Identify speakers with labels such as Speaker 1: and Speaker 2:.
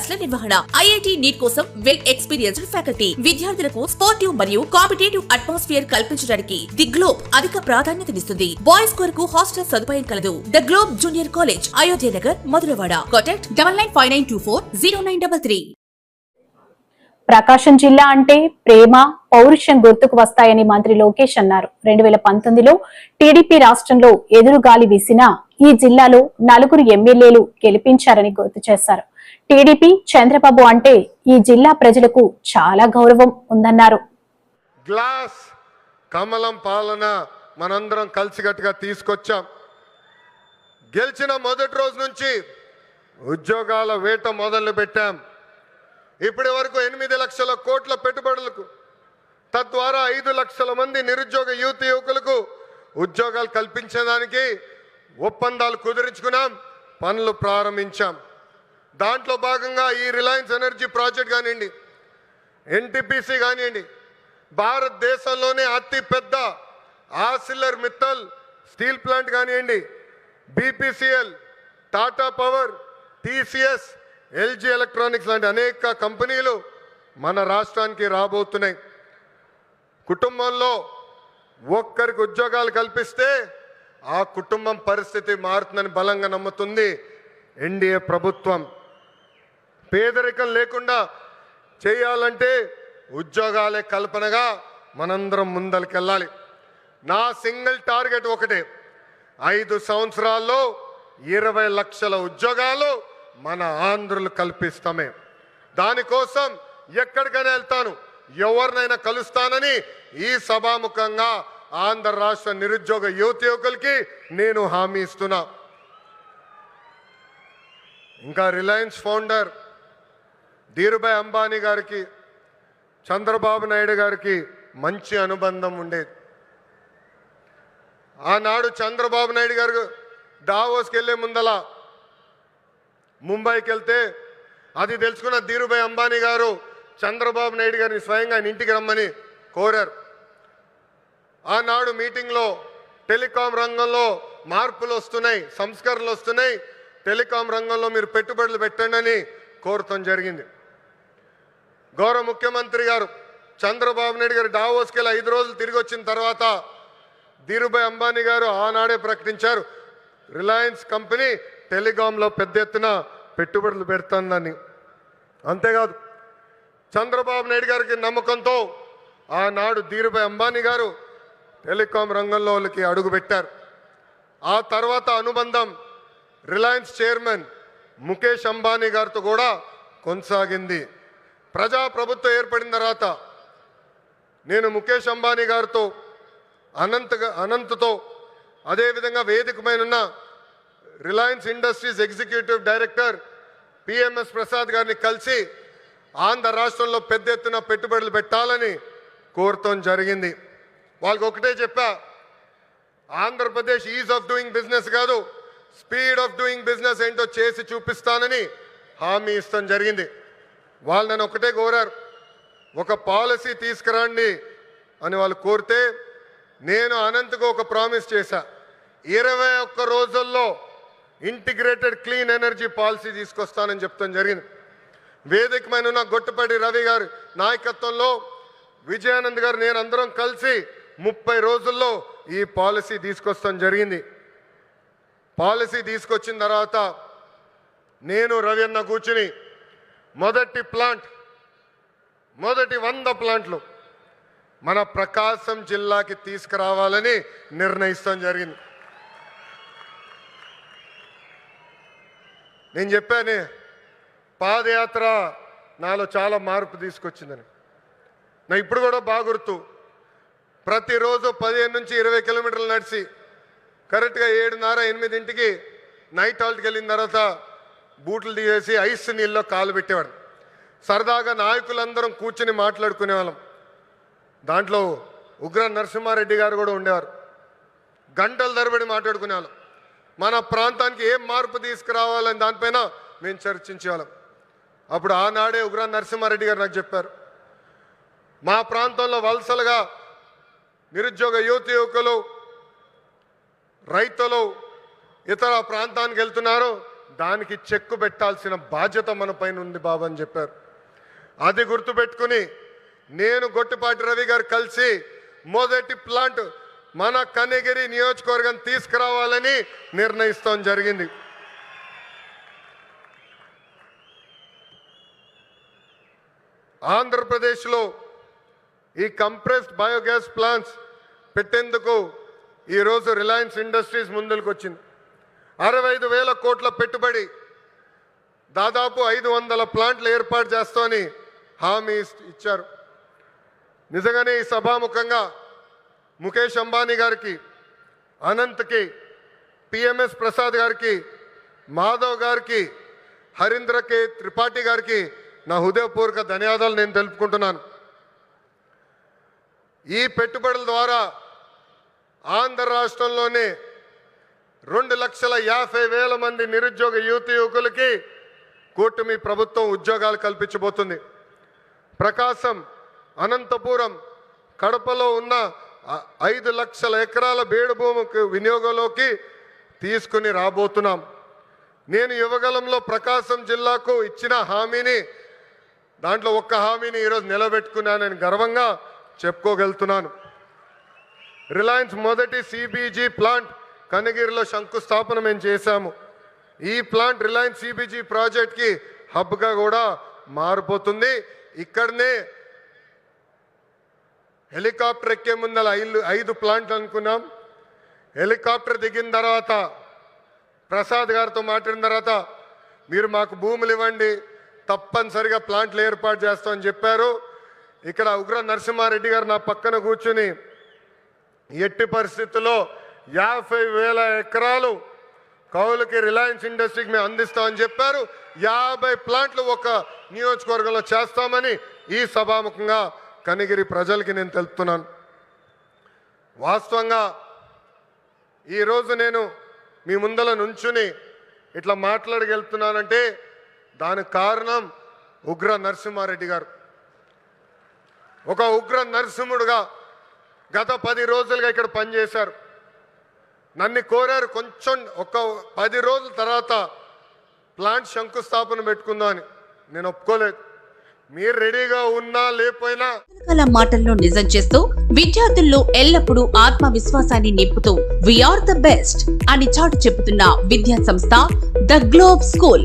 Speaker 1: క్లాసుల నిర్వహణ. IIT NEET కోసం వెల్ ఎక్స్పీరియన్స్డ్ ఫ్యాకల్టీ. విద్యార్థులకు స్పోర్టివ్ మరియు కాంపిటేటివ్ అట్మాస్ఫియర్ కల్పించడానికి ది గ్లోబ్ అధిక ప్రాధాన్యతనిస్తుంది బాయ్స్ కొరకు హాస్టల్ సదుపాయం కలదు. The globe junior college Ayodhya Nagar Madhurawada. Contact double nine five nine two four zero nine double three.
Speaker 2: Prakasam జిల్లా అంటే ప్రేమ పౌరుషం గుర్తుకు వస్తాయని మంత్రి లోకేష్ అన్నారు. రెండు వేల పంతొమ్మిదిలో టీడీపీ రాష్ట్రంలో ఎదురుగాలి వీసినా ఈ జిల్లాలో నలుగురు ఎమ్మెల్యేలు గెలిపించారని గుర్తు చేశారు. టీడీపీ చంద్రబాబు అంటే ఈ జిల్లా ప్రజలకు చాలా గౌరవం ఉందన్నారు.
Speaker 3: గ్లాస్ కమలం పాలన మనందరం కలిసికట్టుగా తీసుకొచ్చాం. గెలిచిన మొదటి రోజు నుంచి ఉద్యోగాల వేట మొదలు పెట్టాం. ఇప్పటి వరకు ఎనిమిది లక్షల కోట్ల పెట్టుబడులకు తద్వారా ఐదు లక్షల మంది నిరుద్యోగ యువత యువకులకు ఉద్యోగాలు కల్పించడానికి ఒప్పందాలు కుదిరించుకున్నాం పనులు ప్రారంభించాం. దాంట్లో భాగంగా ఈ రిలయన్స్ ఎనర్జీ ప్రాజెక్ట్ కానివ్వండి ఎన్టీపీసీ కానివ్వండి భారతదేశంలోనే అతిపెద్ద ఆసిల్లర్ మిత్తల్ స్టీల్ ప్లాంట్ కానివ్వండి BPCL Tata power TCS LG electronics లాంటి అనేక కంపెనీలు మన రాష్ట్రానికి రాబోతున్నాయి. కుటుంబంలో ఒక్కరికి ఉద్యోగాలు కల్పిస్తే ఆ కుటుంబం పరిస్థితి మారుతుందని బలంగా నమ్ముతుంది ఎన్డీఏ ప్రభుత్వం. పేదరికం లేకుండా చేయాలంటే ఉద్యోగాలే కల్పనగా మనందరం ముందరికెళ్ళాలి. నా సింగిల్ టార్గెట్ ఒకటే. ఐదు సంవత్సరాల్లో ఇరవై లక్షల ఉద్యోగాలు మన ఆంధ్రులు కల్పిస్తామే. దానికోసం ఎక్కడికైనా వెళ్తాను. ఎవరినైనా కలుస్తానని ఈ సభాముఖంగా ఆంధ్ర రాష్ట్ర నిరుద్యోగ యువత యువకులకి నేను హామీ ఇస్తున్నా. ఇంకా రిలయన్స్ ఫౌండర్ ధీరుభాయ్ అంబానీ గారికి చంద్రబాబు నాయుడు గారికి మంచి అనుబంధం ఉండేది. ఆనాడు చంద్రబాబు నాయుడు గారు దావోస్కి వెళ్ళే ముందల ముంబైకి వెళ్తే అది తెలుసుకున్న ధీరుభాయ్ అంబానీ గారు చంద్రబాబు నాయుడు గారిని స్వయంగా ఆయన ఇంటికి రమ్మని కోరారు. ఆనాడు మీటింగ్లో టెలికాం రంగంలో మార్పులు వస్తున్నాయి సంస్కరణలు వస్తున్నాయి. టెలికాం రంగంలో మీరు పెట్టుబడులు పెట్టండి అని కోరటం జరిగింది. గౌరవ ముఖ్యమంత్రి గారు చంద్రబాబు నాయుడు గారు డావోస్కి వెళ్ళి ఐదు రోజులు తిరిగి వచ్చిన తర్వాత ధీరుభాయ్ అంబానీ గారు ఆనాడే ప్రకటించారు రిలయన్స్ కంపెనీ టెలికాంలో పెద్ద ఎత్తున పెట్టుబడులు పెడుతుందని. అంతేకాదు చంద్రబాబు నాయుడు గారికి నమ్మకంతో ఆనాడు ధీరుభాయ్ అంబానీ గారు టెలికాం రంగంలో వాళ్ళకి అడుగుపెట్టారు ఆ తర్వాత అనుబంధం రిలయన్స్ చైర్మన్ ముఖేష్ అంబానీ గారితో కూడా కొనసాగింది. ప్రజా ప్రభుత్వం ఏర్పడిన తర్వాత నేను ముఖేష్ అంబానీ గారితో అనంత్ అనంత్తో అదేవిధంగా వేదికమైన ఉన్న Reliance industries executive director PMS Prasad గారిని కలిసి ఆంధ్ర రాష్ట్రంలో పెద్ద ఎత్తున పెట్టుబడులు పెట్టాలని కోరటం జరిగింది. వాళ్ళకి ఒకటే చెప్పా Andhra Pradesh ease of doing business కాదు స్పీడ్ ఆఫ్ డూయింగ్ బిజినెస్ ఏంటో చేసి చూపిస్తానని హామీ ఇస్తాం జరిగింది. వాళ్ళు నన్ను ఒకటే కోరారు ఒక పాలసీ తీసుకురండి అని వాళ్ళు కోరితే నేను అనంతకు ఒక ప్రామిస్ చేశా ఇరవై ఒక్క రోజుల్లో ఇంటిగ్రేటెడ్ క్లీన్ ఎనర్జీ పాలసీ తీసుకొస్తానని చెప్తాం జరిగింది. వేదికమైన ఉన్న గొట్టుపడి రవి గారి నాయకత్వంలో విజయానంద్ గారు నేను అందరం కలిసి ముప్పై రోజుల్లో ఈ పాలసీ తీసుకొస్తాం జరిగింది. పాలసీ తీసుకొచ్చిన తర్వాత నేను రవి అన్న కూర్చుని మొదటి ప్లాంట్ మొదటి వంద ప్లాంట్లు మన ప్రకాశం జిల్లాకి తీసుకురావాలని నిర్ణయిస్తాం జరిగింది. నేను చెప్పాను పాదయాత్ర నాలో చాలా మార్పు తీసుకొచ్చిందని. నా ఇప్పుడు కూడా బాగుర్తు. ప్రతిరోజు పదిహేను నుంచి ఇరవై కిలోమీటర్లు నడిచి కరెక్ట్గా ఏడున్నర ఎనిమిదింటికి నైట్ హాల్ట్కి వెళ్ళిన తర్వాత బూట్లు తీసేసి ఐస్ నీళ్ళలో కాలు పెట్టేవాడు. సరదాగా నాయకులందరం కూర్చుని మాట్లాడుకునే వాళ్ళం దాంట్లో ఉగ్ర నరసింహారెడ్డి గారు కూడా ఉండేవారు. గంటల తరబడి మాట్లాడుకునే వాళ్ళం మన ప్రాంతానికి ఏం మార్పు తీసుకురావాలని దానిపైన మేము చర్చించేవాళ్ళం. అప్పుడు ఆనాడే ఉగ్ర నరసింహారెడ్డి గారు నాకు చెప్పారు. మా ప్రాంతంలో వలసలుగా నిరుద్యోగ యువత యువకులు రైతులు ఇతర ప్రాంతానికి వెళ్తున్నారు. దానికి చెక్కు పెట్టాల్సిన బాధ్యత మన పైన ఉంది బాబు అని చెప్పారు. అది గుర్తుపెట్టుకుని నేను గొట్టిపాటి రవి గారు కలిసి మొదటి ప్లాంట్ మన కనిగిరి నియోజకవర్గం తీసుకురావాలని నిర్ణయిస్తాం జరిగింది. ఆంధ్రప్రదేశ్లో ఈ కంప్రెస్డ్ బయోగ్యాస్ ప్లాంట్స్ పెట్టేందుకు ఈరోజు రిలయన్స్ ఇండస్ట్రీస్ ముందుకు వచ్చింది అరవై ఐదు వేల కోట్ల పెట్టుబడి దాదాపు ఐదు వందల ప్లాంట్లు ఏర్పాటు చేస్తామని హామీ ఇచ్చారు. నిజంగానే ఈ సభాముఖంగా ముఖేష్ అంబానీ గారికి అనంత్కి పిఎంఎస్ ప్రసాద్ గారికి మాధవ్ గారికి హరీంద్ర కే త్రిపాఠి గారికి నా హృదయపూర్వక ధన్యవాదాలు నేను తెలుపుకుంటున్నాను. ఈ పెట్టుబడుల ద్వారా ఆంధ్ర రాష్ట్రంలోనే రెండు లక్షల యాభై వేల మంది నిరుద్యోగ యువతి యువకులకి కూటమి ప్రభుత్వం ఉద్యోగాలు కల్పించబోతుంది. ప్రకాశం అనంతపురం కడపలో ఉన్న ఐదు లక్షల ఎకరాల బీడు భూమికి వినియోగంలోకి తీసుకుని రాబోతున్నాం. నేను యువగలంలో ప్రకాశం జిల్లాకు ఇచ్చిన హామీని దాంట్లో ఒక్క హామీని ఈరోజు నిలబెట్టుకున్నానని గర్వంగా చెప్పుకోగలుగుతున్నాను. రిలయన్స్ మొదటి సిబిజీ ప్లాంట్ కనగిరిలో శంకుస్థాపన మేము చేశాము. ఈ ప్లాంట్ రిలయన్స్ సిబిజీ ప్రాజెక్ట్కి హబ్గా కూడా మారిపోతుంది. ఇక్కడనే హెలికాప్టర్ ఎక్కే ముందల ఐదు ఐదు ప్లాంట్లు అనుకున్నాం. హెలికాప్టర్ దిగిన తర్వాత ప్రసాద్ గారితో మాట్లాడిన తర్వాత మీరు మాకు భూములు ఇవ్వండి తప్పనిసరిగా ప్లాంట్లు ఏర్పాటు చేస్తామని చెప్పారు. ఇక్కడ ఉగ్ర నరసింహారెడ్డి గారు నా పక్కన కూర్చుని ఎట్టి పరిస్థితుల్లో యాభై వేల ఎకరాలు కౌలుకి రిలయన్స్ ఇండస్ట్రీకి మేము అందిస్తామని చెప్పారు. యాభై ప్లాంట్లు ఒక నియోజకవర్గంలో చేస్తామని ఈ సభాముఖంగా కనిగిరి ప్రజలకి నేను తెలుపుతున్నాను. వాస్తవంగా ఈరోజు నేను మీ ముందల నుంచుని ఇట్లా మాట్లాడగలుగుతున్నానంటే దానికి కారణం ఉగ్ర నరసింహారెడ్డి గారు. ఒక ఉగ్ర నరసింహుడుగా గత పది రోజులుగా ఇక్కడ పనిచేశారు. నన్ను కోరారు కొంచెం ఒక పది రోజుల తర్వాత ప్లాంట్ శంకుస్థాపన పెట్టుకుందామని నేను ఒప్పుకోలేదు. మీరు రెడీగా ఉన్నా లేకపోయినా
Speaker 1: రకరకాల మాటల్లో నిజం చేస్తూ విద్యార్థుల్లో ఎల్లప్పుడూ ఆత్మవిశ్వాసాన్ని నింపుతూ వీఆర్ ద బెస్ట్ అని చాటు చెబుతున్న విద్యా సంస్థ ద గ్లోబ్ స్కూల్